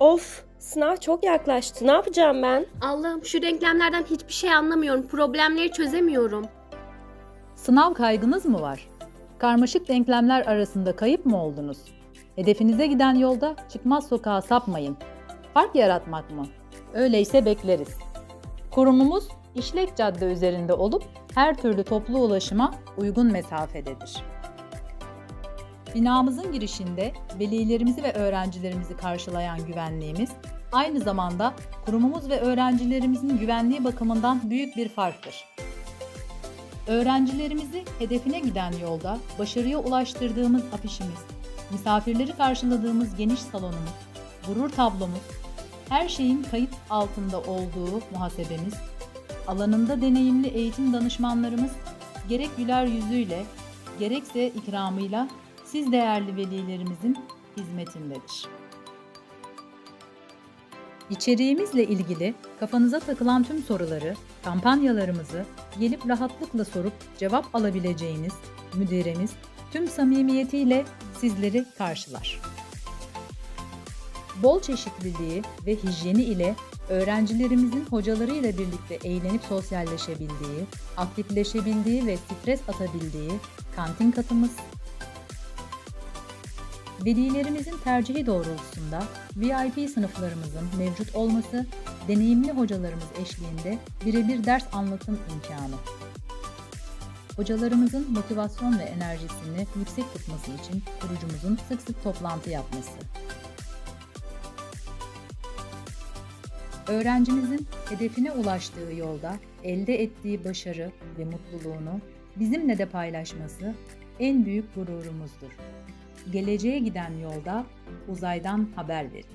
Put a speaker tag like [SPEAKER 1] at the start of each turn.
[SPEAKER 1] Of, sınav çok yaklaştı. Ne yapacağım ben?
[SPEAKER 2] Allah'ım şu denklemlerden hiçbir şey anlamıyorum. Problemleri çözemiyorum.
[SPEAKER 3] Sınav kaygınız mı var? Karmaşık denklemler arasında kayıp mı oldunuz? Hedefinize giden yolda çıkmaz sokağa sapmayın. Fark yaratmak mı? Öyleyse bekleriz. Kurumumuz İşlek Cadde üzerinde olup her türlü toplu ulaşıma uygun mesafededir. Binamızın girişinde velilerimizi ve öğrencilerimizi karşılayan güvenliğimiz aynı zamanda kurumumuz ve öğrencilerimizin güvenliği bakımından büyük bir farktır. Öğrencilerimizi hedefine giden yolda başarıya ulaştırdığımız afişimiz, misafirleri karşıladığımız geniş salonumuz, gurur tablomuz, her şeyin kayıt altında olduğu muhasebemiz, alanında deneyimli eğitim danışmanlarımız gerek güler yüzüyle, gerekse ikramıyla siz değerli velilerimizin hizmetindedir. İçeriğimizle ilgili kafanıza takılan tüm soruları, kampanyalarımızı gelip rahatlıkla sorup cevap alabileceğiniz müdiremiz tüm samimiyetiyle sizleri karşılar. Bol çeşitliliği ve hijyeni ile öğrencilerimizin hocalarıyla birlikte eğlenip sosyalleşebildiği, aktifleşebildiği ve stres atabildiği kantin katımız, Velilerimizin tercihi doğrultusunda VIP sınıflarımızın mevcut olması, deneyimli hocalarımız eşliğinde birebir ders anlatım imkanı. Hocalarımızın motivasyon ve enerjisini yüksek tutması için kurucumuzun sık sık toplantı yapması. Öğrencimizin hedefine ulaştığı yolda elde ettiği başarı ve mutluluğunu bizimle de paylaşması en büyük gururumuzdur. Geleceğe giden yolda uzaydan haber verin.